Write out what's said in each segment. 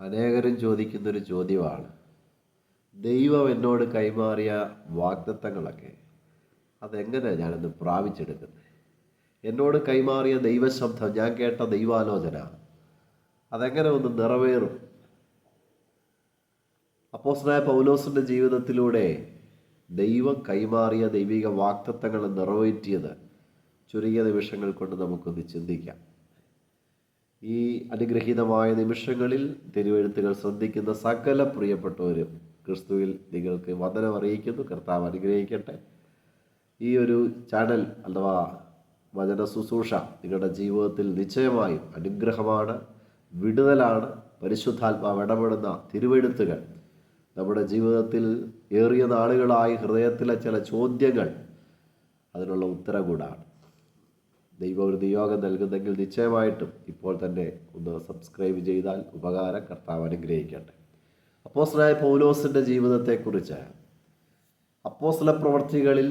അനേകരും ചോദിക്കുന്നൊരു ചോദ്യമാണ്. ദൈവം എന്നോട് കൈമാറിയ വാഗ്ദത്തങ്ങളൊക്കെ അതെങ്ങനെ ഞാനത് പ്രാപിച്ചെടുക്കുന്നത്? എന്നോട് കൈമാറിയ ദൈവശബ്ദം ഞാൻ കേട്ട ദൈവാലോചന അതെങ്ങനെ ഒന്ന് നിറവേറും? അപ്പോസ്നായ പൗലോസിന്റെ ജീവിതത്തിലൂടെ ദൈവം കൈമാറിയ ദൈവിക വാക്തത്വങ്ങൾ നിറവേറ്റിയത് ചുരുങ്ങിയ നിമിഷങ്ങൾ കൊണ്ട് നമുക്കൊന്ന് ചിന്തിക്കാം. ഈ അനുഗ്രഹീതമായ നിമിഷങ്ങളിൽ തിരുവഴുത്തുകൾ ശ്രദ്ധിക്കുന്ന സകല പ്രിയപ്പെട്ടവരും ക്രിസ്തുവിൽ നിങ്ങൾക്ക് വന്ദനം അറിയിക്കുന്നു. കർത്താവ് അനുഗ്രഹിക്കട്ടെ. ഈ ഒരു ചാനൽ അഥവാ വചന ശുശ്രൂഷ നിങ്ങളുടെ ജീവിതത്തിൽ നിശ്ചയമായും അനുഗ്രഹമാണ് വിടുതലാണ്. പരിശുദ്ധാത്മാവ് ഇടപെടുന്ന തിരുവെഴുത്തുകൾ നമ്മുടെ ജീവിതത്തിൽ ഏറിയ നാളുകളായി ഹൃദയത്തിലെ ചില ചോദ്യങ്ങൾ അതിനുള്ള ഉത്തരം കൂടാണ് ദൈവം ഒരു നിയോഗം നൽകുന്നെങ്കിൽ നിശ്ചയമായിട്ടും ഇപ്പോൾ തന്നെ ഒന്ന് സബ്സ്ക്രൈബ് ചെയ്താൽ ഉപകാരം കർത്താവ് അനുഗ്രഹിക്കട്ടെ. അപ്പോസ്റ്റലായ പൗലോസിന്റെ ജീവിതത്തെക്കുറിച്ച് അപ്പോസ്റ്റല പ്രവർത്തികളിൽ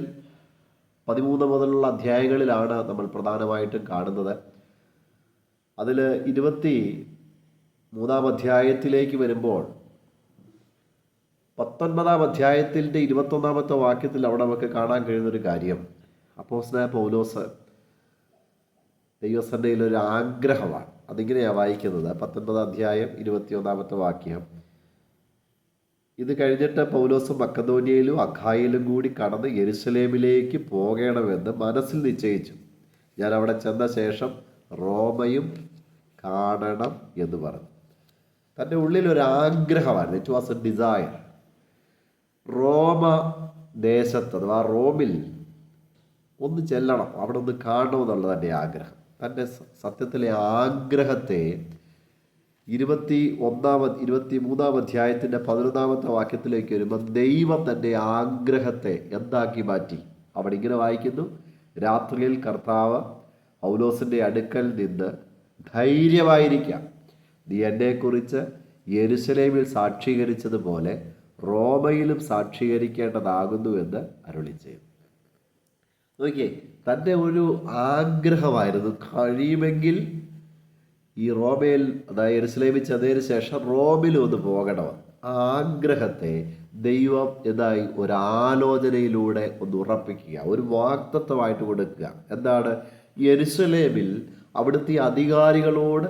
പതിമൂന്ന് മുതലുള്ള അധ്യായങ്ങളിലാണ് നമ്മൾ പ്രധാനമായിട്ടും കാണുന്നത്. അതിൽ ഇരുപത്തി മൂന്നാം അധ്യായത്തിലേക്ക് വരുമ്പോൾ പത്തൊൻപതാം അധ്യായത്തിന്റെ ഇരുപത്തൊന്നാമത്തെ വാക്യത്തിൽ അവിടെ നമുക്ക് കാണാൻ കഴിയുന്നൊരു കാര്യം. അപ്പോസ്തലനായ പൗലോസ് ദൈവസന്നയിൽ ഒരു ആഗ്രഹമാണ് അതിങ്ങനെയാണ് വായിക്കുന്നത്. പത്തൊൻപതാം അധ്യായം ഇരുപത്തിയൊന്നാമത്തെ വാക്യം. ഇത് കഴിഞ്ഞിട്ട് പൗലോസ് മക്കതോനിയയിലും അഖായിലും കൂടി കടന്ന് യെരുസലേമിലേക്ക് പോകണമെന്ന് മനസ്സിൽ നിശ്ചയിച്ചു. ഞാൻ അവിടെ ചെന്ന ശേഷം റോമയും കാണണം എന്ന് പറഞ്ഞു. തന്റെ ഉള്ളിൽ ഒരു ആഗ്രഹമായിരുന്നു ഇറ്റ് വാസ് എ ഡിസയർ റോമ ദേശത്ത് അഥവാ റോമിൽ ഒന്ന് ചെല്ലണം അവിടെ ഒന്ന് കാണണമെന്നുള്ളത് എന്റെ ആഗ്രഹം. തന്റെ സത്യത്തിലെ ആഗ്രഹത്തെ ഇരുപത്തി ഒന്നാമത് ഇരുപത്തി മൂന്നാം അധ്യായത്തിന്റെ പതിനൊന്നാമത്തെ വാക്യത്തിലേക്ക് വരുമ്പോൾ ദൈവം തന്റെ ആഗ്രഹത്തെ എന്താക്കി മാറ്റി? അവിടെ ഇങ്ങനെ വായിക്കുന്നു രാത്രിയിൽ കർത്താവ് പൗലോസിന്റെ അടുക്കൽ നിന്ന് ധൈര്യമായിരിക്കാം. നീ എന്നെക്കുറിച്ച് യെരുസലേമിൽ സാക്ഷീകരിച്ചതുപോലെ റോമയിലും സാക്ഷീകരിക്കേണ്ടതാകുന്നുവെന്ന് എന്ന് അരുളിച്ചു നോക്കിയേ തന്റെ ഒരു ആഗ്രഹമായിരുന്നു. കഴിയുമെങ്കിൽ ഈ റോമയിൽ അതായത് എരുസലേമിൽ ചെന്നതിന് ശേഷം റോമിൽ ഒന്ന് പോകണമെന്ന്. ആ ആഗ്രഹത്തെ ദൈവം എന്തായി ഒരു ആലോചനയിലൂടെ ഒന്ന് ഉറപ്പിക്കുക ഒരു വാക്തത്വമായിട്ട് കൊടുക്കുക. എന്താണ്? എരുസലേമിൽ അവിടുത്തെ അധികാരികളോട്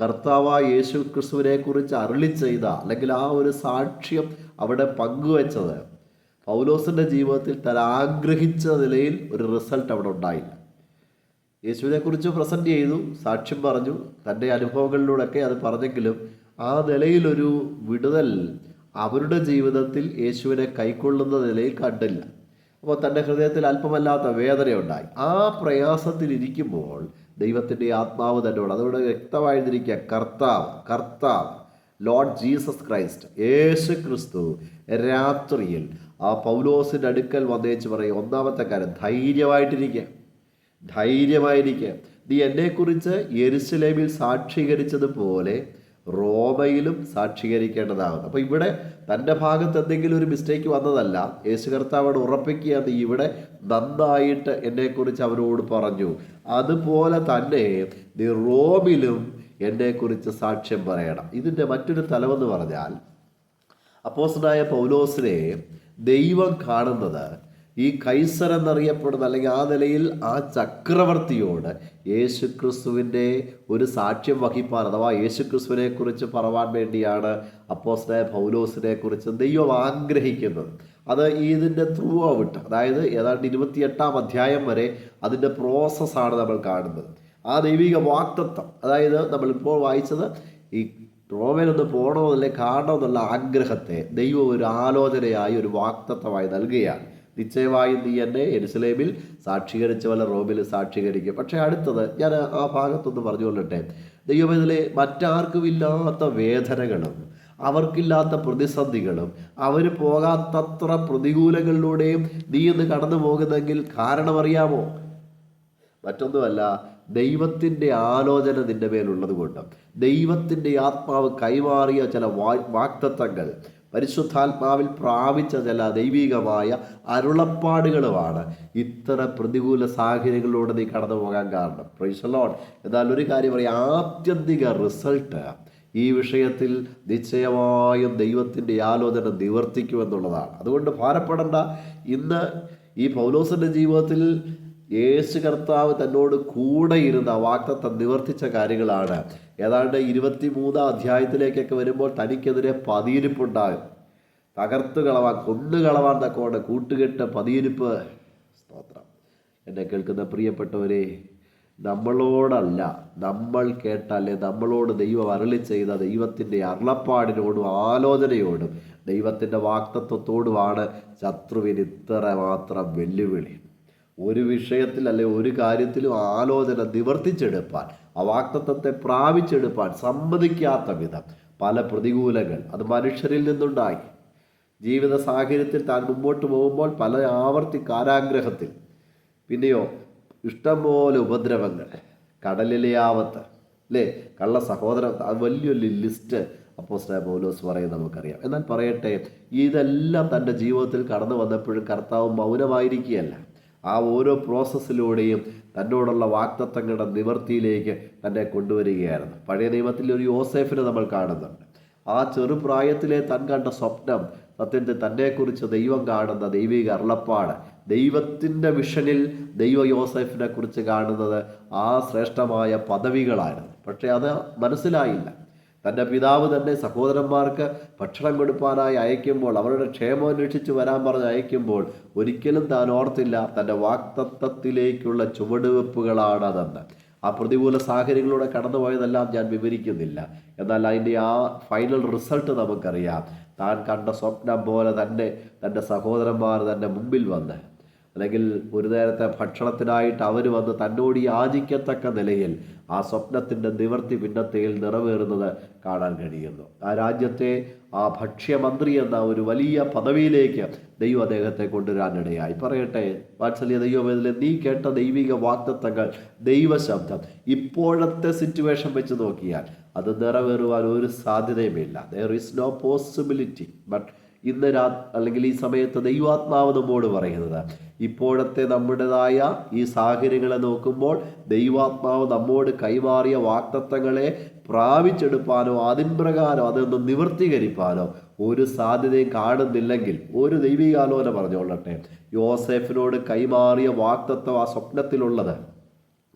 കർത്താവായ യേശു ക്രിസ്തുവിനെ കുറിച്ച് അരുളി ചെയ്ത അല്ലെങ്കിൽ ആ ഒരു സാക്ഷ്യം അവിടെ പങ്കുവച്ചത് പൗലോസിന്റെ ജീവിതത്തിൽ താൻ ആഗ്രഹിച്ച നിലയിൽ ഒരു റിസൾട്ട് അവിടെ ഉണ്ടായില്ല. യേശുവിനെക്കുറിച്ച് പ്രസന്റ് ചെയ്തു സാക്ഷ്യം പറഞ്ഞു തന്റെ അനുഭവങ്ങളിലൂടെയൊക്കെ അത് പറഞ്ഞെങ്കിലും ആ നിലയിലൊരു വിടുതൽ അവരുടെ ജീവിതത്തിൽ യേശുവിനെ കൈക്കൊള്ളുന്ന നിലയിൽ കണ്ടില്ല. അപ്പോൾ തന്റെ ഹൃദയത്തിൽ അല്പമല്ലാത്ത വേദനയുണ്ടായി. ആ പ്രയാസത്തിലിരിക്കുമ്പോൾ ദൈവത്തിന്റെ ആത്മാവ് തന്നോട് അതുകൊണ്ട് വ്യക്തമായിരുന്നിരിക്കുക കർത്താവ് കർത്താവ് ലോർഡ് ജീസസ് ക്രൈസ്റ്റ് യേശു ക്രിസ്തു രാത്രിയിൽ ആ പൗലോസിന്റെ അടുക്കൽ വന്നേച്ച് പറയും ഒന്നാമത്തെ കാര്യം ധൈര്യമായിട്ടിരിക്കുക ധൈര്യമായിരിക്കുക നീ എന്നെക്കുറിച്ച് യെരുസലേമിൽ സാക്ഷീകരിച്ചതുപോലെ റോമയിലും സാക്ഷീകരിക്കേണ്ടതാകുന്നു. അപ്പോൾ ഇവിടെ തന്റെ ഭാഗത്ത് എന്തെങ്കിലും ഒരു മിസ്റ്റേക്ക് വന്നതല്ല യേശു കർത്താവോട് ഉറപ്പിക്കുക നീ ഇവിടെ നന്നായിട്ട് എന്നെക്കുറിച്ച് അവരോട് പറഞ്ഞു. അതുപോലെ തന്നെ നീ റോമിലും എന്നെക്കുറിച്ച് സാക്ഷ്യം പറയണം. ഇതിന്റെ മറ്റൊരു തലമെന്ന് പറഞ്ഞാൽ അപ്പോസനായ പൗലോസിനെ ദൈവം കാണുന്നത് ഈ കൈസർ എന്നറിയപ്പെടുന്ന അല്ലെങ്കിൽ ആ നിലയിൽ ആ ചക്രവർത്തിയോട് യേശു ക്രിസ്തുവിന്റെ ഒരു സാക്ഷ്യം വഹിപ്പാൻ അഥവാ യേശു ക്രിസ്തുവിനെ കുറിച്ച് പറവാൻ വേണ്ടിയാണ് അപ്പോസ്നായ പൗലോസിനെ കുറിച്ച് ദൈവം ആഗ്രഹിക്കുന്നത്. അത് ഇതിന്റെ ത്രൂ ഔട്ട് അതായത് ഏതാണ്ട് ഇരുപത്തിയെട്ടാം അധ്യായം വരെ അതിന്റെ പ്രോസസ്സാണ് നമ്മൾ കാണുന്നത്. ആ ദൈവിക വാക്തത്വം അതായത് നമ്മളിപ്പോൾ വായിച്ചത് ഈ റോമയിലൊന്ന് പോകണമെന്നല്ലേ കാണണമെന്നുള്ള ആഗ്രഹത്തെ ദൈവം ഒരു ആലോചനയായി ഒരു വാക്തത്വമായി നൽകുകയാണ്. നിശ്ചയമായും നീ എന്നെ എരുസലേമിൽ സാക്ഷീകരിച്ച പോലെ റോമിൽ സാക്ഷീകരിക്കും. പക്ഷേ അടുത്തത് ഞാൻ ആ ഭാഗത്തൊന്ന് പറഞ്ഞുകൊള്ളട്ടെ. മറ്റാർക്കും ഇല്ലാത്ത വേദനകളും അവർക്കില്ലാത്ത പ്രതിസന്ധികളും അവർ പോകാത്തത്ര പ്രതികൂലങ്ങളിലൂടെയും നീ ഇന്ന് കടന്നു പോകുന്നെങ്കിൽ കാരണമറിയാമോ മറ്റൊന്നുമല്ല ദൈവത്തിന്റെ ആലോചന നിന്റെ മേലുള്ളത് കൊണ്ട് ദൈവത്തിന്റെ ആത്മാവ് കൈമാറിയ ചില വാ വാക്തത്വങ്ങൾ പരിശുദ്ധാത്മാവിൽ പ്രാപിച്ച ചില ദൈവികമായ അരുളപ്പാടുകളുമാണ് ഇത്ര പ്രതികൂല സാഹചര്യങ്ങളിലൂടെ നീ കടന്നു പോകാൻ കാരണം. പ്രൈസലോൺ എന്നാൽ ഒരു കാര്യം പറയാം ആത്യന്തിക റിസൾട്ട് ഈ വിഷയത്തിൽ നിശ്ചയമായും ദൈവത്തിന്റെ ആലോചന നിവർത്തിക്കുമെന്നുള്ളതാണ്. അതുകൊണ്ട് ഭാരപ്പെടേണ്ട. ഇന്ന് ഈ പൗലോസിന്റെ ജീവിതത്തിൽ യേശു കർത്താവ് തന്നോട് കൂടെ ഇരുന്ന വാക്തത്വം നിവർത്തിച്ച കാര്യങ്ങളാണ്. ഏതാണ്ട് ഇരുപത്തി മൂന്നാം അധ്യായത്തിലേക്കൊക്കെ വരുമ്പോൾ തനിക്കെതിരെ പതിയിരിപ്പുണ്ടാകും. തകർത്ത് കളവാൻ കൊന്നു കളവാൻ തക്കോണ്ട് കൂട്ടുകെട്ട് പതിയിരിപ്പ്. സ്തോത്രം. എന്നെ കേൾക്കുന്ന പ്രിയപ്പെട്ടവരെ നമ്മളോടല്ല നമ്മൾ കേട്ടല്ലേ നമ്മളോട് ദൈവം അരളി ചെയ്ത ദൈവത്തിന്റെ അരുളപ്പാടിനോടും ആലോചനയോടും ദൈവത്തിന്റെ വാക്തത്വത്തോടുമാണ് ശത്രുവിന് ഇത്ര മാത്രം വെല്ലുവിളി. ഒരു വിഷയത്തിൽ അല്ലെ ഒരു കാര്യത്തിലും ആലോചന നിവർത്തിച്ചെടുപ്പാൻ ആ വാക്തത്വത്തെ പ്രാപിച്ചെടുപ്പാൻ സമ്മതിക്കാത്ത വിധം പല പ്രതികൂലങ്ങൾ അത് മനുഷ്യരിൽ നിന്നുണ്ടായി. ജീവിത സാഹചര്യത്തിൽ താൻ മുമ്പോട്ട് പോകുമ്പോൾ പല ആവർത്തി കാരാഗ്രഹത്തിൽ പിന്നെയോ ഇഷ്ടംപോലെ ഉപദ്രവങ്ങൾ കടലിലെ ആവത്ത് അല്ലേ? കള്ള സഹോദരൻ അത് വലിയൊരു ലിസ്റ്റ് അപ്പോസ്റ്റായ പൗലോസ് പറയും നമുക്കറിയാം. എന്നാൽ പറയട്ടെ ഇതെല്ലാം തന്റെ ജീവിതത്തിൽ കടന്നു വന്നപ്പോഴും കർത്താവ് മൗനമായിരിക്കുകയല്ല. ആ ഓരോ പ്രോസസ്സിലൂടെയും തന്നോടുള്ള വാക്തത്വങ്ങളുടെ നിവൃത്തിയിലേക്ക് തന്നെ കൊണ്ടുവരികയായിരുന്നു. പഴയ നിയമത്തിൽ ഒരു യോസേഫിനെ നമ്മൾ കാണുന്നുണ്ട്. ആ ചെറുപ്രായത്തിലെ തൻ കണ്ട സ്വപ്നം സത്യത്തിൽ തന്നെക്കുറിച്ച് ദൈവം കാണുന്ന ദൈവിക അരുളപ്പാട് ദൈവത്തിന്റെ വിഷനിൽ ദൈവ യോസെഫിനെ കുറിച്ച് കാണുന്നത് ആ ശ്രേഷ്ഠമായ പദവികളായിരുന്നു. പക്ഷേ അത് മനസ്സിലായില്ല. തന്റെ പിതാവ് തന്നെ സഹോദരന്മാർക്ക് ഭക്ഷണം കൊടുപ്പാനായി അയക്കുമ്പോൾ അവരുടെ ക്ഷേമം അന്വേഷിച്ച് വരാൻ പറഞ്ഞ് അയക്കുമ്പോൾ ഒരിക്കലും താൻ ഓർത്തില്ല തന്റെ വാക്തത്വത്തിലേക്കുള്ള ചുവടുവെപ്പുകളാണതെന്ന് ആ പ്രതികൂല സാഹചര്യങ്ങളിലൂടെ കടന്നുപോയതെല്ലാം ഞാൻ വിവരിക്കുന്നില്ല. എന്നാൽ അതിന്റെ ആ ഫൈനൽ റിസൾട്ട് നമുക്കറിയാം. താൻ കണ്ട സ്വപ്നം പോലെ തന്നെ തന്റെ സഹോദരന്മാർ തന്റെ മുമ്പിൽ വന്ന് അല്ലെങ്കിൽ ഒരു നേരത്തെ ഭക്ഷണത്തിനായിട്ട് അവർ വന്ന് തന്നോട് യാചിക്കത്തക്ക നിലയിൽ ആ സ്വപ്നത്തിന്റെ നിവർത്തി പിന്നത്തേൽ നിറവേറുന്നത് കാണാൻ കഴിയുന്നു. ആ രാജ്യത്തെ ആ ഭക്ഷ്യമന്ത്രി എന്ന ഒരു വലിയ പദവിയിലേക്ക് ദൈവം അദ്ദേഹത്തെ കൊണ്ടുവരാനിടയായി. പറയട്ടെ വാത്സല്യ ദൈവവേദന നീ കേട്ട ദൈവിക വാക്തത്വങ്ങൾ ദൈവശബ്ദം ഇപ്പോഴത്തെ സിറ്റുവേഷൻ വെച്ച് നോക്കിയാൽ അത് നിറവേറുവാൻ ഒരു സാധ്യതയുമില്ല. There is no possibility but ഇന്ന് രാ അല്ലെങ്കിൽ ഈ സമയത്ത് ദൈവാത്മാവ് നമ്മോട് പറയുന്നത്. ഇപ്പോഴത്തെ നമ്മുടേതായ ഈ സാഹചര്യങ്ങളെ നോക്കുമ്പോൾ ദൈവാത്മാവ് നമ്മോട് കൈമാറിയ വാക്തത്വങ്ങളെ പ്രാപിച്ചെടുപ്പാനോ അതിൻ പ്രകാരം അതൊന്ന് നിവർത്തീകരിപ്പാനോ ഒരു സാധ്യതയും കാണുന്നില്ലെങ്കിൽ ഒരു ദൈവികാലോചന പറഞ്ഞുകൊള്ളട്ടെ. യോസെഫിനോട് കൈമാറിയ വാക്തത്വം ആ സ്വപ്നത്തിലുള്ളത്.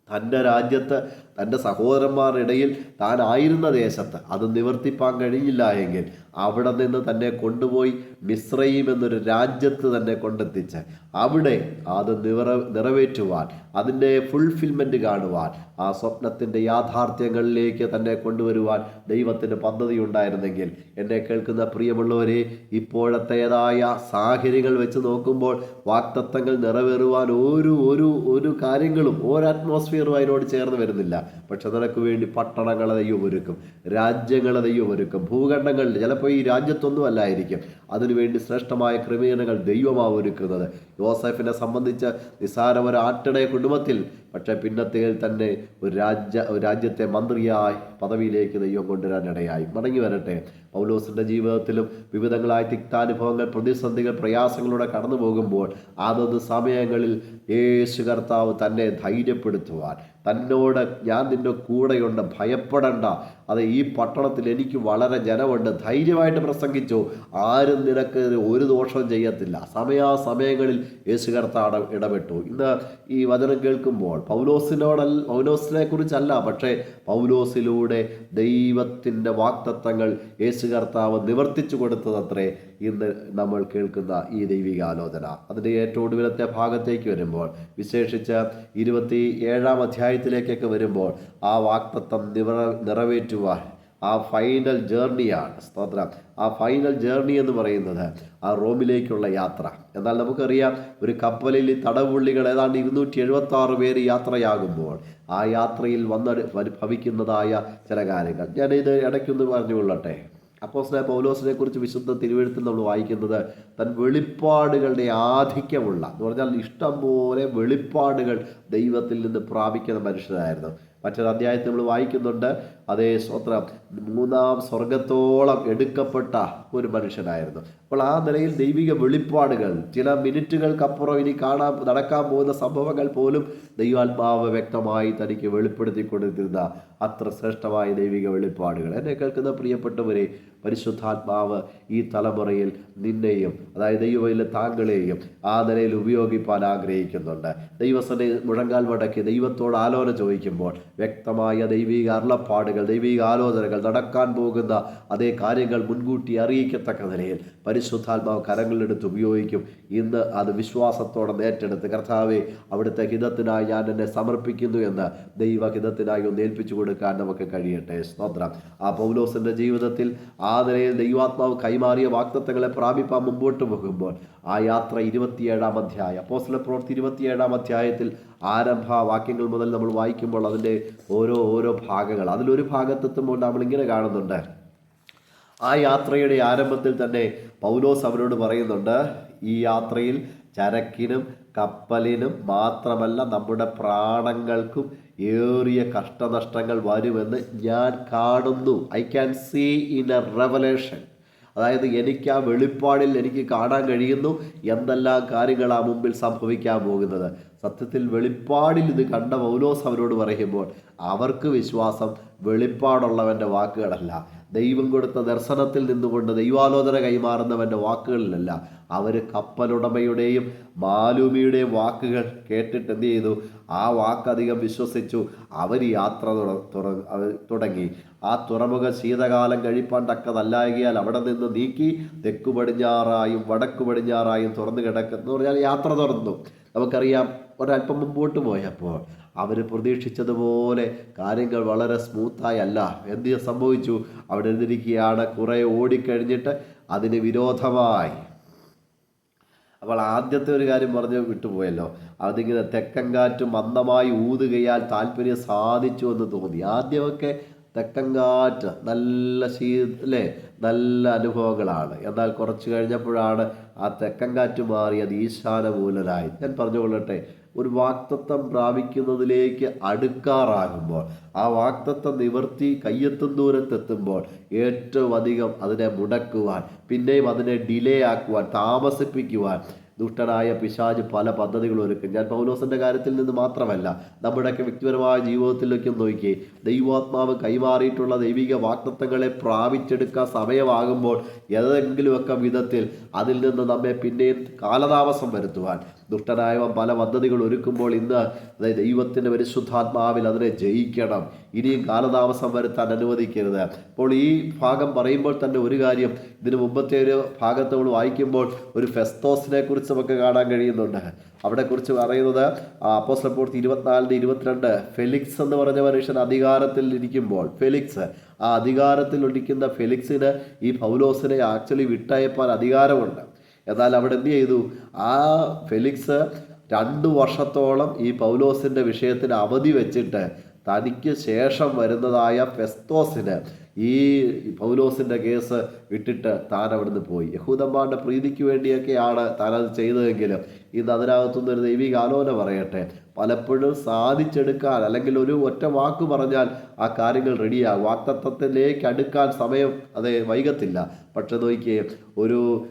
തന്റെ രാജ്യത്ത് തന്റെ സഹോദരന്മാരുടെ ഇടയിൽ താനായിരുന്ന ദേശത്ത് അത് നിവർത്തിപ്പാൻ കഴിയില്ല എങ്കിൽ അവിടെ നിന്ന് തന്നെ കൊണ്ടുപോയി മിശ്രയും എന്നൊരു രാജ്യത്ത് തന്നെ കൊണ്ടെത്തിച്ച് അവിടെ അത് നിറ നിറവേറ്റുവാൻ അതിന്റെ ഫുൾഫിൽമെന്റ് കാണുവാൻ ആ സ്വപ്നത്തിന്റെ യാഥാർത്ഥ്യങ്ങളിലേക്ക് തന്നെ കൊണ്ടുവരുവാൻ ദൈവത്തിന് പദ്ധതി ഉണ്ടായിരുന്നെങ്കിൽ. എന്നെ കേൾക്കുന്ന പ്രിയമുള്ളവരെ ഇപ്പോഴത്തേതായ സാഹചര്യങ്ങൾ വെച്ച് നോക്കുമ്പോൾ വാക്തത്വങ്ങൾ നിറവേറുവാൻ ഒരു ഒരു ഒരു കാര്യങ്ങളും ഒരു അറ്റ്മോസ്ഫിയറും അതിനോട് ചേർന്ന് വരുന്നില്ല. പക്ഷെ നിനക്ക് വേണ്ടി പട്ടണങ്ങളെ ദൈവം ഒരുക്കും രാജ്യങ്ങളെ ദൈവം ഒരുക്കും. ഭൂഖണ്ഡങ്ങളിൽ ചിലപ്പോൾ ഈ രാജ്യത്തൊന്നും അല്ലായിരിക്കും അതിനുവേണ്ടി ശ്രേഷ്ഠമായ ക്രമീകരണങ്ങൾ ദൈവമാണ് ഒരുക്കുന്നത്. യോസഫിനെ സംബന്ധിച്ച് നിസാര ഒരു ആട്ടിടയ കുടുംബത്തിൽ പക്ഷേ പിന്നത്തേൽ തന്നെ ഒരു രാജ്യ ഒരു രാജ്യത്തെ മന്ത്രിയായി പദവിയിലേക്ക് ദൈവം കൊണ്ടുവരാനിടയായി മടങ്ങി വരട്ടെ. പൗലോസിന്റെ ജീവിതത്തിലും വിവിധങ്ങളായ തിക്താനുഭവങ്ങൾ പ്രതിസന്ധികൾ പ്രയാസങ്ങളിലൂടെ കടന്നു പോകുമ്പോൾ അതത് സമയങ്ങളിൽ യേശു കർത്താവ് തന്നെ ധൈര്യപ്പെടുത്തുവാൻ. തന്നോട് ഞാൻ നിന്റെ കൂടെയുണ്ട്. ഭയപ്പെടണ്ട. അത് ഈ പട്ടണത്തിൽ എനിക്ക് വളരെ ജനമുണ്ട്. ധൈര്യമായിട്ട് പ്രസംഗിച്ചു. ആരും നിനക്ക് ഒരു ദോഷവും ചെയ്യത്തില്ല. സമയാസമയങ്ങളിൽ യേശു കർത്താവ് ഇടപെട്ടു. ഇന്ന് ഈ വചനം കേൾക്കുമ്പോൾ പൗലോസിനോട പൗലോസിനെ കുറിച്ചല്ല പക്ഷേ പൗലോസിലൂടെ ദൈവത്തിന്റെ വാക്തത്വങ്ങൾ യേശു കർത്താവ് നിവർത്തിച്ചു കൊടുത്തതത്രേ ഇന്ന് നമ്മൾ കേൾക്കുന്ന ഈ ദൈവികാലോചന അതിന്റെ ഏറ്റവും ഒടുവിലത്തെ ഭാഗത്തേക്ക് വരുമ്പോൾ വിശേഷിച്ച് ഇരുപത്തി ഏഴാം അധ്യായത്തിലേക്കൊക്കെ വരുമ്പോൾ ആ വാക്തത്വം നിറ നിറവേറ്റുവാൻ ആ ഫൈനൽ ജേർണിയാണ് സ്തോത്രം. ആ ഫൈനൽ ജേർണി എന്ന് പറയുന്നത് ആ റോമിലേക്കുള്ള യാത്ര. എന്നാൽ നമുക്കറിയാം ഒരു കപ്പലിൽ തടവുള്ളികൾ ഏതാണ്ട് ഇരുന്നൂറ്റി എഴുപത്തി ആറ് പേര് യാത്രയാകുമ്പോൾ ആ യാത്രയിൽ വന്ന ഭവിക്കുന്നതായ ചില കാര്യങ്ങൾ. ഞാനിത് ഇടയ്ക്കൊന്ന് പറഞ്ഞുകൊള്ളട്ടെ. അപ്പോസ്നായ പൗലോസിനെ കുറിച്ച് വിശുദ്ധ തിരുവഴുത്തിൽ നമ്മൾ വായിക്കുന്നത് തൻ വെളിപ്പാടുകളുടെ ആധിക്യമുള്ള എന്ന് പറഞ്ഞാൽ ഇഷ്ടം പോലെ വെളിപ്പാടുകൾ ദൈവത്തിൽ നിന്ന് പ്രാപിക്കുന്ന മനുഷ്യരായിരുന്നു മറ്റൊരു അധ്യായത്തിൽ നമ്മൾ വായിക്കുന്നുണ്ട് അതേ സ്വത്രം മൂന്നാം സ്വർഗത്തോളം എടുക്കപ്പെട്ട ഒരു മനുഷ്യനായിരുന്നു. അപ്പോൾ ആ നിലയിൽ ദൈവിക വെളിപ്പാടുകൾ ചില മിനിറ്റുകൾക്കപ്പുറം ഇനി കാണാൻ നടക്കാൻ പോകുന്ന സംഭവങ്ങൾ പോലും ദൈവാത്മാവ് വ്യക്തമായി തനിക്ക് വെളിപ്പെടുത്തി കൊടുത്തിരുന്ന അത്ര ശ്രേഷ്ഠമായ ദൈവിക വെളിപ്പാടുകൾ. എന്നെ കേൾക്കുന്ന പ്രിയപ്പെട്ടവരെ പരിശുദ്ധാത്മാവ് ഈ തലമുറയിൽ നിന്നെയും അതായത് ദൈവയിലെ താങ്കളെയും ആ നിലയിൽ ഉപയോഗിപ്പാൻ ആഗ്രഹിക്കുന്നുണ്ട്. ദൈവസനെ മുഴങ്കാൽ മടക്കി ദൈവത്തോട് ആലോചന ചോദിക്കുമ്പോൾ വ്യക്തമായ ദൈവിക അരുളപ്പാടുകൾ ദൈവിക ആലോചനകൾ നടക്കാൻ പോകുന്ന അതേ കാര്യങ്ങൾ മുൻകൂട്ടി അറിയിക്കത്തക്ക നിലയിൽ പരിശുദ്ധാത്മാവ് കരങ്ങളിലെടുത്ത് ഉപയോഗിക്കും. ഇന്ന് അത് വിശ്വാസത്തോടെ നേറ്റെടുത്ത് കർത്താവെ അവിടുത്തെ ഹിതത്തിനായി ഞാൻ എന്നെ സമർപ്പിക്കുന്നു എന്ന് ദൈവഹിതത്തിനായി ഒന്ന് ഏൽപ്പിച്ചു കൊടുക്കാൻ നമുക്ക് കഴിയട്ടെ. സ്തോത്രം. ആ പൗലോസിന്റെ ജീവിതത്തിൽ ആ നിലയിൽ ദൈവാത്മാവ് കൈമാറിയ വാക്തത്വങ്ങളെ പ്രാപിപ്പാൻ മുമ്പോട്ട് പോകുമ്പോൾ ആ യാത്ര ഇരുപത്തിയേഴാം അധ്യായം അപ്പോസ്തല പ്രവൃത്തി ഇരുപത്തിയേഴാം അധ്യായത്തിൽ ആരംഭ വാക്യങ്ങൾ മുതൽ നമ്മൾ വായിക്കുമ്പോൾ അതിന്റെ ഓരോ ഓരോ ഭാഗങ്ങൾ അതിലൊരു ഭാഗത്തെത്തുമ്പോൾ നമ്മൾ ഇങ്ങനെ കാണുന്നുണ്ട്. ആ യാത്രയുടെ ആരംഭത്തിൽ തന്നെ പൗലോസ് അവരോട് പറയുന്നുണ്ട് ഈ യാത്രയിൽ ചരക്കിനും കപ്പലിനും മാത്രമല്ല നമ്മുടെ പ്രാണങ്ങൾക്കും ഏറിയ കഷ്ടനഷ്ടങ്ങൾ വരുമെന്ന് ഞാൻ കാണുന്നു. I can see in a revelation അതായത് എനിക്ക് ആ വെളിപ്പാടിൽ എനിക്ക് കാണാൻ കഴിയുന്നു എന്തെല്ലാം കാര്യങ്ങൾ ആ മുമ്പിൽ സംഭവിക്കാൻ പോകുന്നത്. സത്യത്തിൽ വെളിപ്പാടിൽ ഇത് കണ്ട പൗലോസ് അവരോട് പറയുമ്പോൾ അവർക്ക് വിശ്വാസം വെളിപ്പാടുള്ളവന്റെ വാക്കുകളല്ല. ദൈവം കൊടുത്ത ദർശനത്തിൽ നിന്നുകൊണ്ട് ദൈവാലോചന കൈമാറുന്നവന്റെ വാക്കുകളിലല്ല. അവർ കപ്പലുടമയുടെയും മാലൂമിയുടെയും വാക്കുകൾ കേട്ടിട്ട് എന്ത് ചെയ്തു? ആ വാക്കധികം വിശ്വസിച്ചു. അവർ യാത്ര തുടങ്ങി. ആ തുറമുഖ ശീതകാലം കഴിപ്പാൻ തക്കതല്ലായകിയാൽ അവിടെ നിന്ന് നീക്കി തെക്കു പടിഞ്ഞാറായും വടക്കു പടിഞ്ഞാറായും തുറന്നു കിടക്കുന്നു പറഞ്ഞാൽ യാത്ര തുറന്നു. നമുക്കറിയാം ഒരല്പം മുമ്പോട്ട് പോയപ്പോൾ അവർ പ്രതീക്ഷിച്ചതുപോലെ കാര്യങ്ങൾ വളരെ സ്മൂത്തായി അല്ല. എന്ത് സംഭവിച്ചു. അവിടെ എഴുതിയിരിക്കുകയാണ് കുറേ ഓടിക്കഴിഞ്ഞിട്ട് അതിന് വിരോധമായി. അപ്പോൾ ആദ്യത്തെ ഒരു കാര്യം പറഞ്ഞ് വിട്ടുപോയല്ലോ. അതിങ്ങനെ തെക്കങ്കാറ്റ് മന്ദമായി ഊതുകയാൽ താല്പര്യം സാധിച്ചു എന്ന് തോന്നി. ആദ്യമൊക്കെ തെക്കങ്കാറ്റ് നല്ല ശീ അല്ലേ നല്ല അനുഭവങ്ങളാണ്. എന്നാൽ കുറച്ച് കഴിഞ്ഞപ്പോഴാണ് ആ തെക്കങ്കാറ്റ് മാറി അത് ഈശാനമൂലനായി. ഞാൻ പറഞ്ഞുകൊള്ളട്ടെ. ഒരു വാക്തത്വം പ്രാപിക്കുന്നതിലേക്ക് അടുക്കാറാകുമ്പോൾ ആ വാക്തത്വം നിവർത്തി കയ്യെത്തും ദൂരത്തെത്തുമ്പോൾ ഏറ്റവും അധികം അതിനെ മുടക്കുവാൻ പിന്നെയും അതിനെ ഡിലേ ആക്കുവാൻ താമസിപ്പിക്കുവാൻ ദുഷ്ടനായ പിശാജ് പല പദ്ധതികൾ ഒരുക്കും. ഞാൻ പൗലോസിന്റെ കാര്യത്തിൽ നിന്ന് മാത്രമല്ല നമ്മുടെയൊക്കെ വ്യക്തിപരമായ ജീവിതത്തിലേക്കും നോക്കി ദൈവാത്മാവ് കൈമാറിയിട്ടുള്ള ദൈവിക വാക്തത്വങ്ങളെ പ്രാപിച്ചെടുക്കാൻ സമയമാകുമ്പോൾ ഏതെങ്കിലുമൊക്കെ വിധത്തിൽ അതിൽ നിന്ന് നമ്മെ പിന്നെയും കാലതാമസം വരുത്തുവാൻ ദുഷ്ടനായവൻ പല പദ്ധതികൾ ഒരുക്കുമ്പോൾ ഇന്ന് അതായത് ദൈവത്തിന്റെ പരിശുദ്ധാത്മാവിൽ അതിനെ ജയിക്കണം. ഇനിയും കാലതാമസം വരുത്താൻ അനുവദിക്കരുത്. അപ്പോൾ ഈ ഭാഗം പറയുമ്പോൾ തന്നെ ഒരു കാര്യം ഇതിനു മുമ്പത്തെ ഒരു ഭാഗത്ത് നമ്മൾ വായിക്കുമ്പോൾ ഒരു ഫെസ്തോസിനെ കുറിച്ച് നമുക്ക് കാണാൻ കഴിയുന്നുണ്ട്. അവിടെ കുറിച്ച് പറയുന്നത് അപ്പോസ്റ്റൽ പ്രവൃത്തി ഇരുപത്തിനാലിന്റെ ഇരുപത്തിരണ്ട് ഫെലിക്സ് എന്ന് പറഞ്ഞ മനുഷ്യൻ അധികാരത്തിൽ ഇരിക്കുമ്പോൾ ഫെലിക്സ് ആ അധികാരത്തിൽ ഇരിക്കുന്ന ഫെലിക്സിന് ഈ പൗലോസിനെ ആക്ച്വലി വിട്ടയപ്പാൻ അധികാരമുണ്ട്. എന്നാൽ അവിടെ എന്ത് ചെയ്തു? ആ ഫെലിക്സ് രണ്ട് വർഷത്തോളം ഈ പൗലോസിന്റെ വിഷയത്തിന് അവധി വെച്ചിട്ട് തനിക്ക് ശേഷം വരുന്നതായ ഫെസ്തോസിന് ഈ പൗലോസിന്റെ കേസ് വിട്ടിട്ട് താൻ അവിടുന്ന് പോയി. യഹൂദന്മാരുടെ പ്രീതിക്ക് വേണ്ടിയൊക്കെയാണ് താൻ അത് ചെയ്തതെങ്കിലും ഇത് അതിനകത്തുനിന്ന് ഒരു ദൈവിക ആലോചന പറയട്ടെ. പലപ്പോഴും സാധിച്ചെടുക്കാൻ അല്ലെങ്കിൽ ഒരു ഒറ്റ വാക്ക് പറഞ്ഞാൽ ആ കാര്യങ്ങൾ റെഡിയാകും. വാക്തത്വത്തിലേക്ക് അടുക്കാൻ സമയം അത് വൈകത്തില്ല. പക്ഷെ നോക്കിയേ ഒരു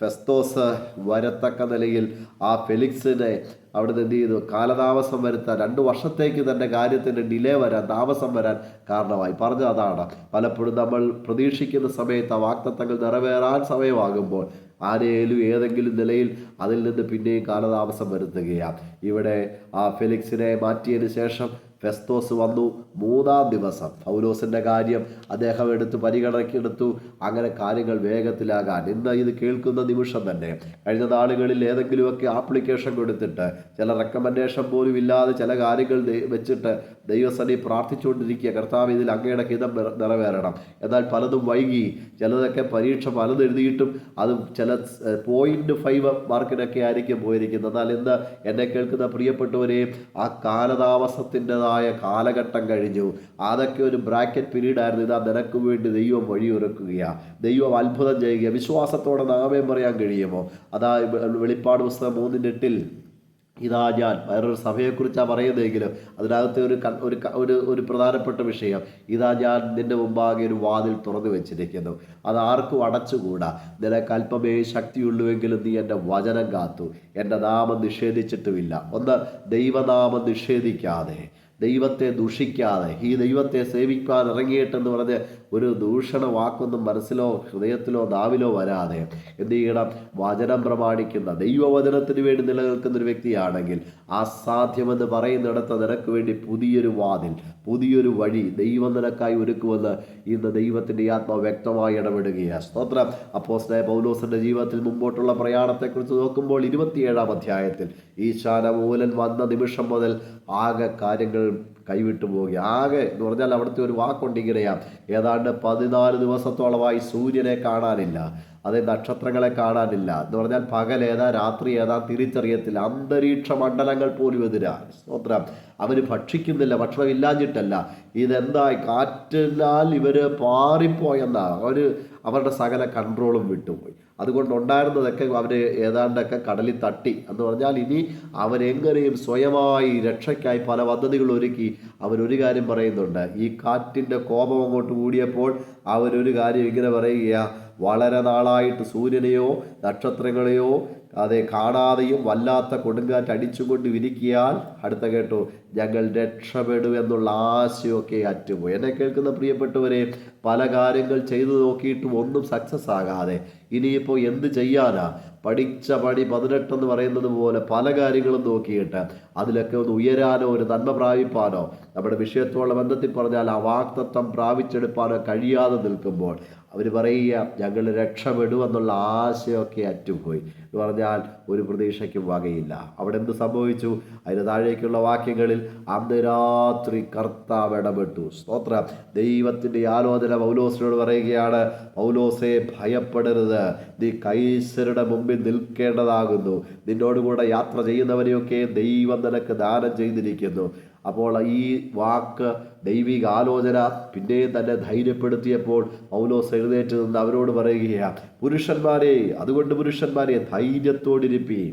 ഫെസ്തോസ് വരത്തക്ക നിലയിൽ ആ ഫെലിക്സിനെ അവിടുന്ന് എന്ത് ചെയ്തു? കാലതാമസം വരുത്താൻ രണ്ട് വർഷത്തേക്ക് തന്നെ കാര്യത്തിന്റെ ഡിലേ വരാൻ താമസം വരാൻ കാരണമായി. പറഞ്ഞു അതാണ്. പലപ്പോഴും നമ്മൾ പ്രതീക്ഷിക്കുന്ന സമയത്ത് ആ വാക്തത്വങ്ങൾ നിറവേറാൻ സമയമാകുമ്പോൾ ആരെയും ഏതെങ്കിലും നിലയിൽ അതിൽ നിന്ന് പിന്നെയും കാലതാമസം വരുത്തുകയാണ്. ഇവിടെ ആ ഫെലിക്സിനെ മാറ്റിയതിന് ശേഷം ഫെസ്തോസ് വന്നു. മൂന്നാം ദിവസം പൗലോസിന്റെ കാര്യം അദ്ദേഹം എടുത്ത് പരിഗണനയ്ക്കെടുത്തു അങ്ങനെ കാര്യങ്ങൾ വേഗത്തിലാകാൻ ഇന്ന് ഇത് കേൾക്കുന്ന നിമിഷം തന്നെ കഴിഞ്ഞ നാളുകളിൽ ഏതെങ്കിലുമൊക്കെ ആപ്ലിക്കേഷൻ കൊടുത്തിട്ട് ചില റെക്കമെൻഡേഷൻ പോലും ഇല്ലാതെ ചില കാര്യങ്ങൾ വെച്ചിട്ട് ദൈവസനി പ്രാർത്ഥിച്ചുകൊണ്ടിരിക്കുക. കർത്താവ് ഇതിൽ അങ്ങയുടെ ഹിതം നിറ- നിറവേറണം. എന്നാൽ പലതും വൈകി. ചിലതൊക്കെ പരീക്ഷ പലത് എഴുതിയിട്ടും അത് ചില പോയിന്റ് ഫൈവ് മാർക്കിനൊക്കെ ആയിരിക്കും പോയിരിക്കുന്നത്. എന്നാൽ ഇന്ന് എന്നെ കേൾക്കുന്ന പ്രിയപ്പെട്ടവരെ ആ കാലതാമസത്തിന്റെതായ കാലഘട്ടം കഴിഞ്ഞു. അതൊക്കെ ഒരു ബ്രാക്കറ്റ് പീരീഡ് ആയിരുന്നു ഇതാ നിനക്ക് വേണ്ടി ദൈവം വഴിയൊരുക്കുകയാണ് ദൈവം അത്ഭുതം ചെയ്യുക വിശ്വാസത്തോടെ നാമയം പറയാൻ കഴിയുമോ? അതാ വെളിപ്പാട് പുസ്തകം മൂന്നിന്റെ എട്ടിൽ ഇതാ ഞാൻ. വേറൊരു സഭയെക്കുറിച്ചാണ് പറയുന്നതെങ്കിലും അതിനകത്തെ ഒരു ഒരു ഒരു ഒരു പ്രധാനപ്പെട്ട വിഷയം. ഇതാ ഞാൻ നിന്റെ മുമ്പാകെ ഒരു വാതിൽ തുറന്നു വെച്ചിരിക്കുന്നു. അത് ആർക്കും അടച്ചുകൂടാ. നിനക്ക് അല്പമേ ശക്തിയുള്ളുവെങ്കിലും നീ എന്റെ വചനം കാത്തു. എന്റെ നാമം നിഷേധിച്ചിട്ടുമില്ല. ഒന്ന് ദൈവനാമം നിഷേധിക്കാതെ. ദൈവത്തെ ദുഷിക്കാതെ ഈ ദൈവത്തെ സേവിക്കാൻ ഇറങ്ങിയിട്ടെന്ന് പറഞ്ഞ് ഒരു ദൂഷണ വാക്കൊന്നും മനസ്സിലോ ഹൃദയത്തിലോ നാവിലോ വരാതെ എന്ത് ചെയ്യണം? വചനം പ്രമാണിക്കുന്ന ദൈവവചനത്തിന് വേണ്ടി നിലനിൽക്കുന്ന ഒരു വ്യക്തിയാണെങ്കിൽ അസാധ്യമെന്ന് പറയുന്നിടത്ത് നിനക്ക് വേണ്ടി പുതിയൊരു വാതിൽ പുതിയൊരു വഴി ദൈവം നിനക്കായി ഒരുക്കുമെന്ന് ഇന്ന് ദൈവത്തിന്റെ ആത്മാവ് വ്യക്തമായി ഇടപെടുകയാണ്. സ്തോത്രം. അപ്പോൾ സ്നേഹ പൗലോസിന്റെ ജീവിതത്തിൽ മുമ്പോട്ടുള്ള പ്രയാണത്തെക്കുറിച്ച് നോക്കുമ്പോൾ ഇരുപത്തിയേഴാം അധ്യായത്തിൽ ഈശാനമൂലൻ വന്ന നിമിഷം മുതൽ ആകെ കാര്യങ്ങൾ കൈവിട്ടു പോകുക ആകെ എന്ന് പറഞ്ഞാൽ അവിടുത്തെ ഒരു വാക്കുണ്ട് ഇങ്ങനെയാ. ഏതാണ്ട് പതിനാല് ദിവസത്തോളമായി സൂര്യനെ കാണാനില്ല. അത് നക്ഷത്രങ്ങളെ കാണാനില്ല. എന്ന് പറഞ്ഞാൽ പകൽ ഏതാ രാത്രി ഏതാ തിരിച്ചറിയത്തില്ല. അന്തരീക്ഷ മണ്ഡലങ്ങൾ പോലും എതിരാ. സ്തോത്രം. അവർ ഭക്ഷിക്കുന്നില്ല ഭക്ഷണം ഇല്ലാഞ്ഞിട്ടല്ല. ഇതെന്തായി? കാറ്റിനാൽ ഇവർ പാറിപ്പോയെന്നാ. അവർ അവരുടെ സകല കൺട്രോളും വിട്ടുപോയി. അതുകൊണ്ട് ഉണ്ടായിരുന്നതൊക്കെ അവർ ഏതാണ്ടൊക്കെ കടലിൽ തട്ടി. എന്ന് പറഞ്ഞാൽ ഇനി അവരെങ്ങനെയും സ്വയമായി രക്ഷയ്ക്കായി പല പദ്ധതികൾ ഒരുക്കി അവരൊരു കാര്യം പറയുന്നുണ്ട്. ഈ കാറ്റിന്റെ കോപം അങ്ങോട്ട് കൂടിയപ്പോൾ അവരൊരു കാര്യം ഇങ്ങനെ പറയുകയാണ് വളരെ നാളായിട്ട് സൂര്യനെയോ നക്ഷത്രങ്ങളെയോ അതെ കാണാതെയും വല്ലാത്ത കൊടുങ്കാറ്റ് അടിച്ചുകൊണ്ട് വിരിക്കിയാൽ അടുത്ത കേട്ടോ ഞങ്ങൾ രക്ഷപ്പെടും എന്നുള്ള ആശയൊക്കെ അറ്റുപോയി. എന്നെ കേൾക്കുന്ന പ്രിയപ്പെട്ടവരെ പല കാര്യങ്ങൾ ചെയ്തു നോക്കിയിട്ടും ഒന്നും സക്സസ് ആകാതെ. ഇനിയിപ്പോൾ എന്ത് ചെയ്യാനാ? പഠിച്ച പണി പതിനെട്ടെന്ന് പറയുന്നത് പോലെ പല കാര്യങ്ങളും നോക്കിയിട്ട് അതിലൊക്കെ ഒന്ന് ഉയരാനോ ഒരു നന്മ പ്രാപിപ്പാനോ നമ്മുടെ വിഷയത്തോടുള്ള ബന്ധത്തിൽ പറഞ്ഞാൽ ആ വാക്തത്വം പ്രാപിച്ചെടുപ്പാനോ കഴിയാതെ നിൽക്കുമ്പോൾ അവർ പറയുക ഞങ്ങൾ രക്ഷപ്പെടുമെന്നുള്ള ആശയമൊക്കെ അറ്റുപോയി. എന്ന് പറഞ്ഞാൽ ഒരു പ്രതീക്ഷയ്ക്കും വകയില്ല. അവിടെ എന്ത് സംഭവിച്ചു? അതിന് താഴേക്കുള്ള വാക്യങ്ങളിൽ അന്ന് രാത്രി കർത്താവ് ഇടപെട്ടു. സ്തോത്രം. ദൈവത്തിന്റെ ആലോചന പൗലോസിനോട് പറയുകയാണ് പൗലോസെ ഭയപ്പെടരുത്. നീ കൈസരുടെ മുമ്പിൽ നിൽക്കേണ്ടതാകുന്നു. നിന്നോടുകൂടെ യാത്ര ചെയ്യുന്നവരെയൊക്കെ ദൈവം നിനക്ക് ദാനം ചെയ്തിരിക്കുന്നു. അപ്പോൾ ഈ വാക്ക് ദൈവിക ആലോചന പിന്നെയും തന്നെ ധൈര്യപ്പെടുത്തിയപ്പോൾ പൗലോസ് എഴുന്നേറ്റ് നിന്ന് അവരോട് പറയുകയാണ് പുരുഷന്മാരെ അതുകൊണ്ട് പുരുഷന്മാരെ ധൈര്യത്തോടിരിപ്പീൻ.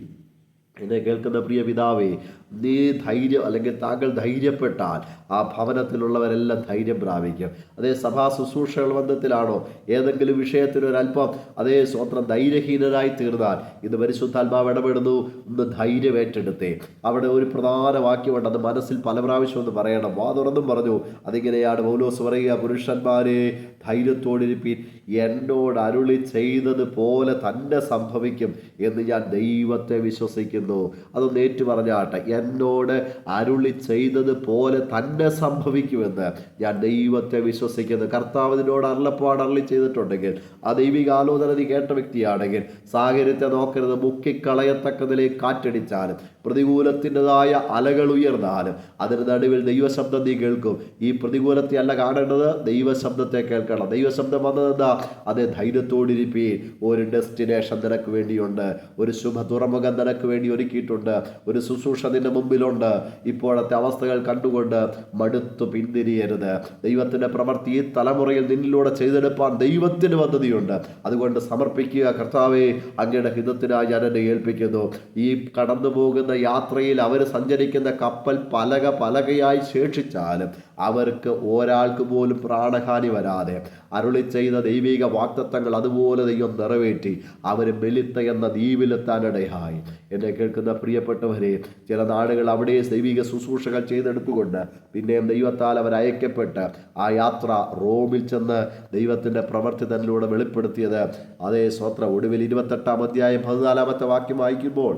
എന്നെ കേൾക്കുന്ന പ്രിയ പിതാവേ നീ ധൈര്യം അല്ലെങ്കിൽ താങ്കൾ ധൈര്യപ്പെട്ടാൽ ആ ഭവനത്തിലുള്ളവരെല്ലാം ധൈര്യം പ്രാപിക്കും. അതേ സഭാ ശുശ്രൂഷകൾ ബന്ധത്തിലാണോ ഏതെങ്കിലും വിഷയത്തിനൊരല്പം അതേ സ്വത്രം ധൈര്യഹീനരായി തീർന്നാൽ ഇന്ന് പരിശുദ്ധാത്മാവ് ഇടപെടുന്നു. ഒന്ന് ധൈര്യം ഏറ്റെടുത്തേ. അവിടെ ഒരു പ്രധാന വാക്യമുണ്ട് അത് മനസ്സിൽ പല പ്രാവശ്യം ഒന്ന് പറയണം. വാ തുറന്നും പറഞ്ഞു. അതിങ്ങനെയാണ് മൗലോസ് പറയുക പുരുഷന്മാരെ ധൈര്യത്തോടിരിപ്പീൻ എന്നോട് അരുളി ചെയ്തത് പോലെ തന്നെ സംഭവിക്കും എന്ന് ഞാൻ ദൈവത്തെ വിശ്വസിക്കുന്നു. അതൊന്ന് ഏറ്റു പറഞ്ഞാട്ടെ എന്നോട് അരുളി ചെയ്തത് പോലെ തന്നെ സംഭവിക്കുമെന്ന് ഞാൻ ദൈവത്തെ വിശ്വസിക്കുന്നു. കർത്താവ് ഇതിനോട് അരുളപ്പാട് അരുളി ചെയ്തിട്ടുണ്ടെങ്കിൽ ആ ദൈവിക ആലോചന നീ കേട്ട വ്യക്തിയാണെങ്കിൽ സാഹചര്യത്തെ നോക്കരുത്. മുക്കിക്കളയത്തക്കതിലേക്ക് കാറ്റടിച്ചാലും പ്രതികൂലത്തിന്റെതായ അലകൾ ഉയർന്നാലും അതിന് നടുവിൽ ദൈവശബ്ദം നീ കേൾക്കും. ഈ പ്രതികൂലത്തെ അല്ല കാണേണ്ടത് ദൈവശബ്ദത്തെ കേൾക്കണം. ദൈവശബ്ദം വന്നതെന്താ അതേ ധൈര്യത്തോടിരിപ്പീൻ. ഒരു ഡെസ്റ്റിനേഷൻ നിനക്ക് വേണ്ടിയുണ്ട്. ഒരു ശുഭ തുറമുഖം നിനക്ക് വേണ്ടി ഒരുക്കിയിട്ടുണ്ട്. ഒരു ശുശ്രൂഷ നിന്റെ മുമ്പിലുണ്ട്. ഇപ്പോഴത്തെ അവസ്ഥകൾ കണ്ടുകൊണ്ട് മടുത്തു പിന്തിരിയരുത്. ദൈവത്തിന്റെ പ്രവൃത്തി ഈ തലമുറയിൽ നിന്നിലൂടെ ചെയ്തെടുപ്പാൻ ദൈവത്തിന് പദ്ധതിയുണ്ട്. അതുകൊണ്ട് സമർപ്പിക്കുക. കർത്താവെ അങ്ങയുടെ ഹിതത്തിനായി ഞാൻ എന്നെ ഏൽപ്പിക്കുന്നു. ഈ കടന്നു പോകുന്ന യാത്രയിൽ അവർ സഞ്ചരിക്കുന്ന കപ്പൽ പലക പലകയായി ശേഷിച്ചാലും അവർക്ക് ഒരാൾക്ക് പോലും പ്രാണഹാനി വരാതെ അരുളി ചെയ്ത ദൈവിക വാക്തത്വങ്ങൾ അതുപോലെ ദൈവം നിറവേറ്റി അവർ മെലിത്ത എന്ന ദ്വീപിലെത്താനിടയായി എന്നെ കേൾക്കുന്ന പ്രിയപ്പെട്ടവരെ ചില നാടുകൾ അവിടെ ദൈവിക ശുശ്രൂഷകൾ ചെയ്തെടുത്തുകൊണ്ട് പിന്നെയും ദൈവത്താൽ അവർ അയക്കപ്പെട്ട് ആ യാത്ര റോമിൽ ചെന്ന് ദൈവത്തിന്റെ പ്രവർത്തി തന്നിലൂടെ വെളിപ്പെടുത്തിയത്. അതേ സ്വത്ര ഒടുവിൽ ഇരുപത്തെട്ടാം അധ്യായം പതിനാലാമത്തെ വാക്യം വായിക്കുമ്പോൾ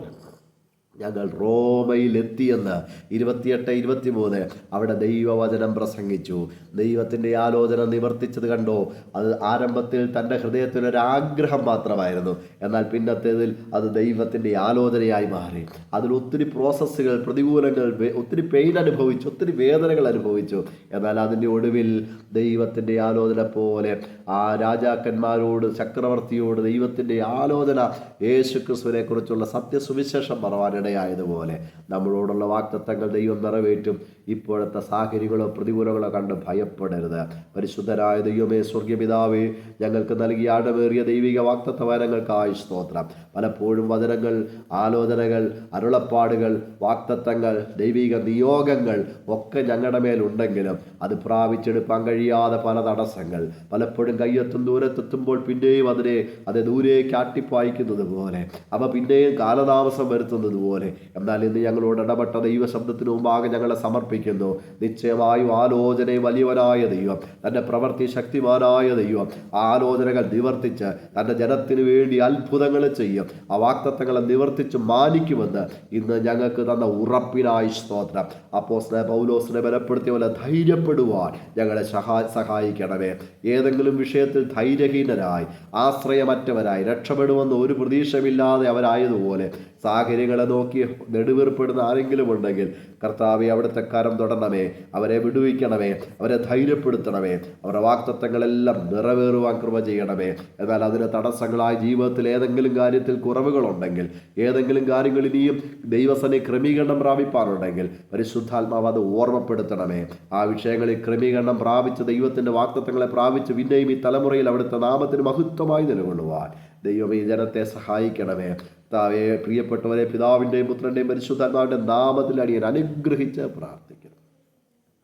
ഞങ്ങൾ റോമയിലെത്തിയെന്ന് ഇരുപത്തിയെട്ട് ഇരുപത്തിമൂന്ന് അവിടെ ദൈവവചനം പ്രസംഗിച്ചു. ദൈവത്തിന്റെ ആലോചന നിവർത്തിച്ചത് കണ്ടോ? അത് ആരംഭത്തിൽ തന്റെ ഹൃദയത്തിനൊരാഗ്രഹം മാത്രമായിരുന്നു. എന്നാൽ പിന്നത്തേതിൽ അത് ദൈവത്തിന്റെ ആലോചനയായി മാറി. അതിൽ ഒത്തിരി പ്രോസസ്സുകൾ പ്രതികൂലങ്ങൾ ഒത്തിരി പെയിൻ അനുഭവിച്ചു ഒത്തിരി വേദനകൾ അനുഭവിച്ചു. എന്നാൽ അതിന്റെ ഒടുവിൽ ദൈവത്തിന്റെ ആലോചന പോലെ ആ രാജാക്കന്മാരോട് ചക്രവർത്തിയോട് ദൈവത്തിന്റെ ആലോചന യേശു ക്രിസ്തുവിനെ കുറിച്ചുള്ള സത്യസുവിശേഷം പറവാനിടയായതുപോലെ നമ്മളോടുള്ള വാക്തത്വങ്ങൾ ദൈവം നിറവേറ്റും. ഇപ്പോഴത്തെ സാഹചര്യങ്ങളോ പ്രതികൂലങ്ങളോ കണ്ട് ഭയപ്പെടരുത്. പരിശുദ്ധരായ ദൈവമേ സ്വർഗീയപിതാവേ ഞങ്ങൾക്ക് നൽകിയ അടമേറിയ ദൈവിക വാക്തത്വ ഞങ്ങൾക്കായി സ്തോത്രം. പലപ്പോഴും വചനങ്ങൾ ആലോചനകൾ അരുളപ്പാടുകൾ വാക്തത്വങ്ങൾ ദൈവിക നിയോഗങ്ങൾ ഒക്കെ ഞങ്ങളുടെ മേലുണ്ടെങ്കിലും അത് പ്രാപിച്ചെടുക്കാൻ കഴിയാതെ പല തടസ്സങ്ങൾ. പലപ്പോഴും കയ്യെത്തും ദൂരത്തെത്തുമ്പോൾ പിന്നെയും അതിനെ അത് ദൂരേക്ക് ആട്ടിപ്പായിക്കുന്നത് പോലെ അവ പിന്നെയും കാലതാമസം വരുത്തുന്നത് പോലെ. എന്നാൽ ഇന്ന് ഞങ്ങളോട് ഇടപെട്ട ദൈവശബ്ദത്തിന് മുമ്പാകെ ഞങ്ങളെ സമർപ്പിക്കുന്നു. നിശ്ചയമായും ആലോചനയും വലിയവനായ ദൈവം തന്റെ പ്രവൃത്തി ശക്തിമാനായ ദൈവം ആലോചനകൾ നിവർത്തിച്ച് തന്റെ ജനത്തിന് വേണ്ടി അത്ഭുതങ്ങൾ ചെയ്യും ആ വാക്തത്വങ്ങളെ നിവർത്തിച്ച് മാനിക്കുമെന്ന് ഇന്ന് ഞങ്ങൾക്ക് തന്ന ഉറപ്പിനായി സ്തോത്രം. അപ്പോസ്നെ പൗലോസിനെ ബലപ്പെടുത്തിയ പോലെ ധൈര്യപ്പെടുവാൻ ഞങ്ങളെ സഹാ സഹായിക്കണമേ. ഏതെങ്കിലും വിഷയത്തിൽ ധൈര്യഹീനരായി ആശ്രയമറ്റവരായി രക്ഷപ്പെടുമെന്ന് ഒരു പ്രതീക്ഷമില്ലാതെ അവരായതുപോലെ സാഹചര്യങ്ങളെ നോക്കി നെടുവീർപ്പെടുന്ന ആരെങ്കിലും ഉണ്ടെങ്കിൽ കർത്താവെ അവിടുത്തെ കരം തൊടണമേ അവരെ വിടുവിക്കണമേ അവരെ ധൈര്യപ്പെടുത്തണമേ അവരുടെ വാക്തത്വങ്ങളെല്ലാം നിറവേറുവാൻ കൃപ ചെയ്യണമേ. എന്നാൽ അതിന് തടസ്സങ്ങളായ ജീവിതത്തിൽ ഏതെങ്കിലും കാര്യത്തിൽ കുറവുകളുണ്ടെങ്കിൽ ഏതെങ്കിലും കാര്യങ്ങൾ ഇനിയും ദൈവസനെ ക്രമീകരണം പ്രാപിപ്പാനുണ്ടെങ്കിൽ പരിശുദ്ധാത്മാവ് അത് ഓർമ്മപ്പെടുത്തണമേ. ആ വിഷയങ്ങളിൽ ക്രമീകരണം പ്രാപിച്ച് ദൈവത്തിന്റെ വാക്തത്വങ്ങളെ പ്രാപിച്ച് പിന്നെയും ഈ തലമുറയിൽ അവിടുത്തെ നാമത്തിന് മഹത്വമായി നിലകൊള്ളുവാൻ ദൈവം ഈ ജനത്തെ സഹായിക്കണമേ. താവേ പ്രിയപ്പെട്ടവരെ പിതാവിന്റെയും പുത്രന്റെയും പരിശുദ്ധാത്മാവിന്റെ നാമത്തിൽ അടിയൻ അനുഗ്രഹിച്ച് പ്രാർത്ഥിക്കുന്നു.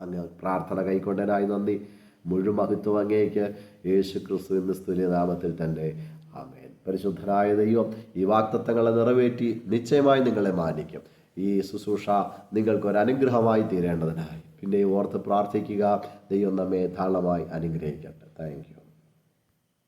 അങ്ങ് പ്രാർത്ഥന കൈക്കൊണ്ടനായി നന്ദി. മുഴുവൻ മഹത്വം അങ്ങേക്ക്. യേശു സ്തുല്യ നാമത്തിൽ തന്നെ. ആമേൻ. പരിശുദ്ധനായ ദൈവം ഈ വാക്തത്വങ്ങളെ നിറവേറ്റി നിശ്ചയമായി നിങ്ങളെ മാനിക്കും. ഈ ശുശ്രൂഷ നിങ്ങൾക്കൊരു അനുഗ്രഹമായി തീരേണ്ടതിനായി. പിന്നെ ഓർത്ത് പ്രാർത്ഥിക്കുക. ദൈവം നമ്മെ ധാരാളമായി അനുഗ്രഹിക്കട്ടെ. താങ്ക്